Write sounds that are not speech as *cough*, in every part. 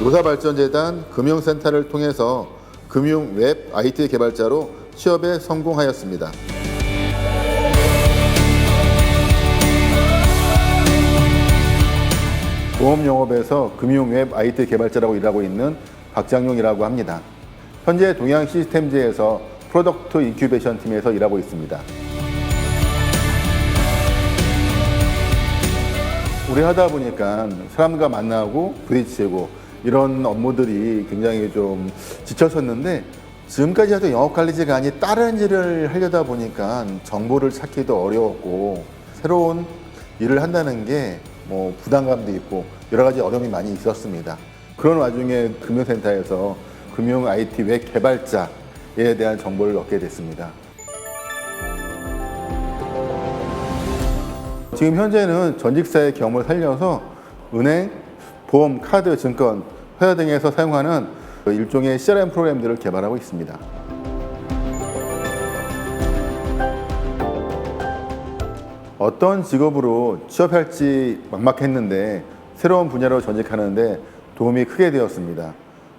노사발전재단 금융센터를 통해서 금융 웹 IT 개발자로 취업에 성공하였습니다. 보험 영업에서 금융 웹 IT 개발자라고 일하고 있는 박장용이라고 합니다. 현재 동양 시스템즈에서 프로덕트 인큐베이션 팀에서 일하고 있습니다. 오래 하다 보니까 사람과 만나고 부딪히고 이런 업무들이 굉장히 좀 지쳤었는데 지금까지 하던 영업 관리직가 아니 다른 일을 하려다 보니까 정보를 찾기도 어려웠고 새로운 일을 한다는 게 뭐 부담감도 있고 여러 가지 어려움이 많이 있었습니다. 그런 와중에 금융센터에서 금융 IT 웹 개발자에 대한 정보를 얻게 됐습니다. 지금 현재는 전직사의 경험을 살려서 은행, 보험, 카드, 증권, 회사 등에서 사용하는 일종의 CRM 프로그램들을 개발하고 있습니다. 어떤 직업으로 취업할지 막막했는데 새로운 분야로 전직하는데 도움이 크게 되었습니다.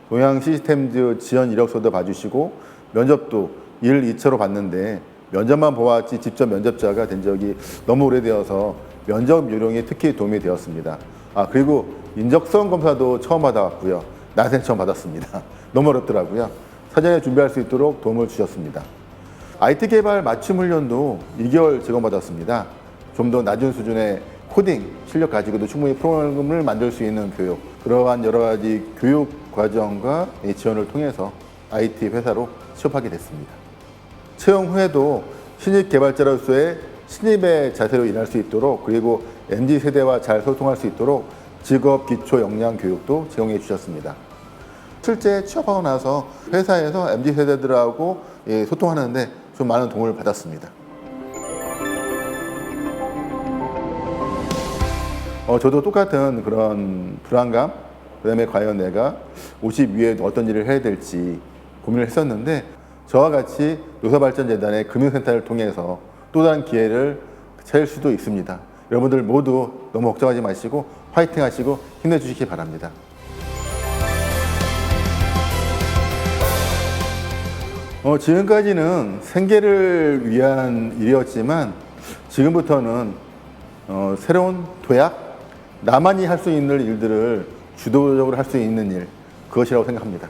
동양 시스템즈 지원 이력서도 봐주시고 면접도 일 2차로 봤는데 면접만 보았지 직접 면접자가 된 적이 너무 오래되어서 면접 요령이 특히 도움이 되었습니다. 아 그리고 인적성 검사도 처음 받아왔고요. 난생 처음 받았습니다. *laughs* 너무 어렵더라고요. 사전에 준비할 수 있도록 도움을 주셨습니다. IT 개발 맞춤 훈련도 2개월 제공받았습니다. 좀 더 낮은 수준의 코딩 실력 가지고도 충분히 프로그램을 만들 수 있는 교육, 그러한 여러 가지 교육 과정과 이 지원을 통해서 IT 회사로 취업하게 됐습니다. 채용 후에도 신입 개발자로서의 신입의 자세로 일할 수 있도록 그리고 MZ 세대와 잘 소통할 수 있도록 직업 기초 역량 교육도 제공해 주셨습니다. 실제 취업하고 나서 회사에서 MZ 세대들하고 예, 소통하는데 좀 많은 도움을 받았습니다. 어, 저도 똑같은 그런 불안감, 그다음에 과연 내가 50 위에 어떤 일을 해야 될지 고민을 했었는데 저와 같이 노사발전재단의 금융센터를 통해서 또 다른 기회를 찾을 수도 있습니다. 여러분들 모두 너무 걱정하지 마시고 화이팅 하시고 힘내주시기 바랍니다. 어, 지금까지는 생계를 위한 일이었지만 지금부터는 어, 새로운 도약, 나만이 할 수 있는 일들을 주도적으로 할 수 있는 일, 그것이라고 생각합니다.